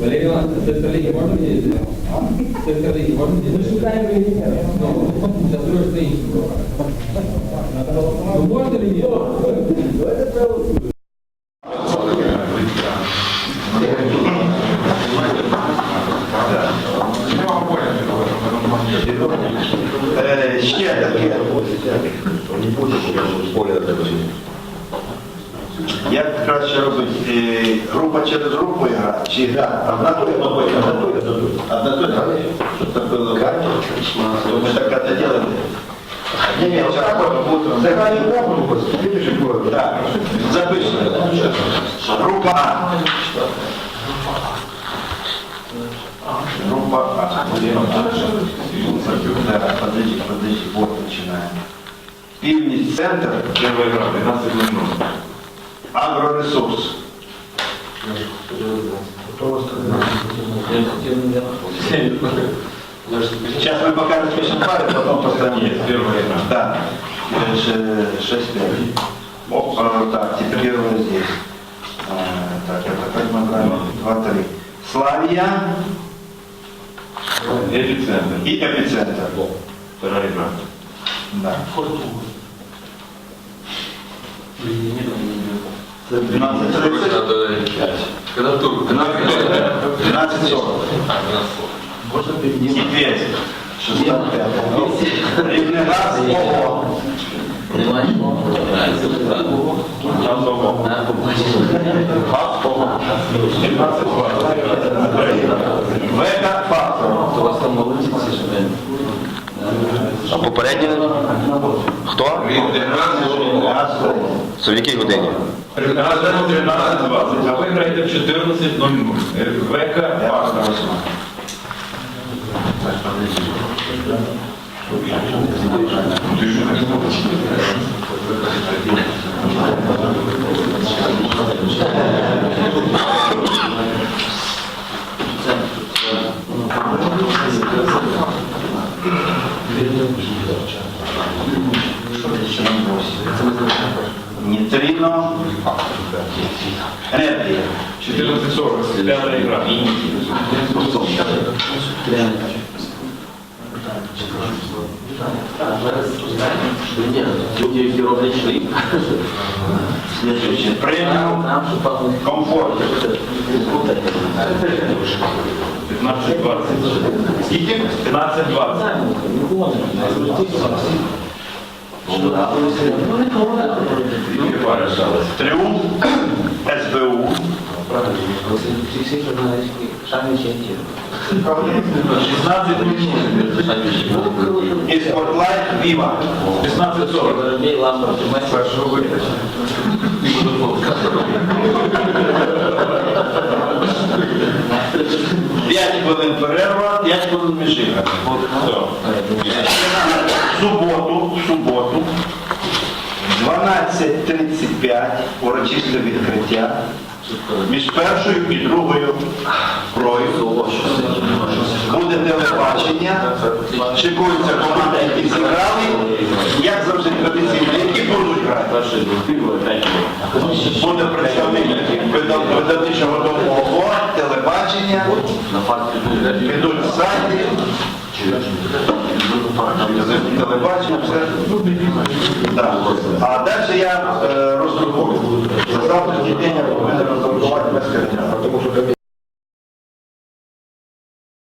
Валерій Іванович, це століття можна мені? Це століття можна мені? Ми шукаємо її. Ще таке. Як краще робити? Група через групу гра? Чи гра? Одна тойна бойка, одна тойна. Одна тойна. Що таке локальне? Ми так це робимо. Ні, ні, це буде. вот будет. Загальный конкурс, видишь, какой? Да. Запишем. Группа А. Группа А. Да, подожди, подожди, вот начинаем. Пивный центр. Первая игра, 12 минут. Агроресурс. Сейчас мы покажем спешим пары, потом постановим. Первая игра. Да. Э, ш- Оп, э, так, теперь первое здесь. Э, так, я так понимаю, правильно. Два, три. Славия. Эпицентр. И эпицентр. Вторая игра. Да. 12.35. Когда тур? 12.40. Можно перенести? Медведь. 65. Раз. Рівний газ. Ого. Века фактор. А попередні? Хто? Це в якій годині? 13-20. А ви граєте в 14.00. ВК Паска. Нейтрино. Энергия. 14.40. Пятая игра. Люди, які роблять шліп. Преміум. Нам що пахне Комфорт. 15.20. Скільки? 15.20. Две пары СБУ. Ну, 16 минут. І Спортлайт Віва. 16.40. Воробей. П'ять хвилин перерва, п'ять хвилин між іграми. Все. В суботу, в суботу, 12.35 урочисте відкриття між першою і другою грою. Буде телебачення, чекуються команди, які зіграли, як завжди традиційно, які будуть грати. Буде представник видав- видавничого дому телебачення, підуть сайти, телебачення, все. А далі я е, роздрукую. За завтрашній день я